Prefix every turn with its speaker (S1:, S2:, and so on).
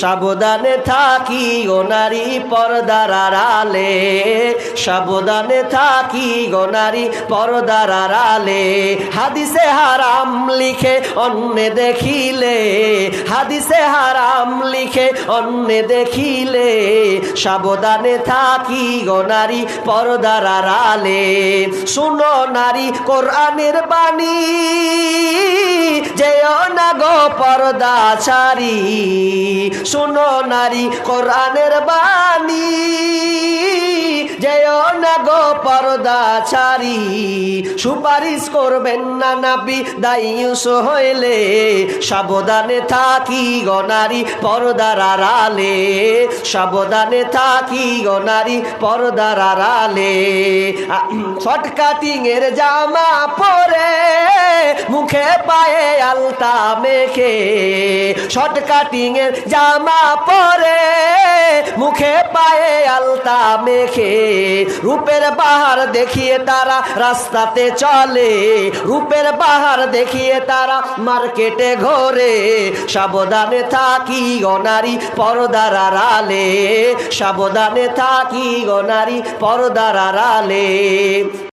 S1: সাবধানে থাকি গো নারী পর্দার আড়ালে। সাবধানে থাকি গো নারী পর্দার আড়ালে। হাদিসে হারাম লিখে অন্য দেখিলে। হাদিসে হারাম লিখে অন্য দেখিলে। সাবধানে থাকি গো নারী পর্দার আড়ালে। শুনো নারী কোরআনের বাণী। পর্দা ছাড়ি। শুনো নারী, কোরআনের বাণী। যেও না গো পর্দা ছাড়ি। সুপারিশ করবেন না নাবি, দায়ুস হইলে। সাবধানে থাকি গো নারী, পর্দার আড়ালে। সাবধানে থাকি গো নারী, পর্দার আড়ালে। শর্ট কাটিং এর জামা পরে পায়ে আলতা মেখে শর্ট কাটিং এর জামা পরে, মুখে পায়ে আলতা মেখে, রূপের বাহার দেখিয়ে তারা রাস্তাতে চলে, রূপের বাহার দেখিয়ে তারা মার্কেটে ঘোরে, সাবধানে থাকি গনারি পর্দার আড়ালে, সাবধানে থাকি গনারি পর্দার আড়ালে।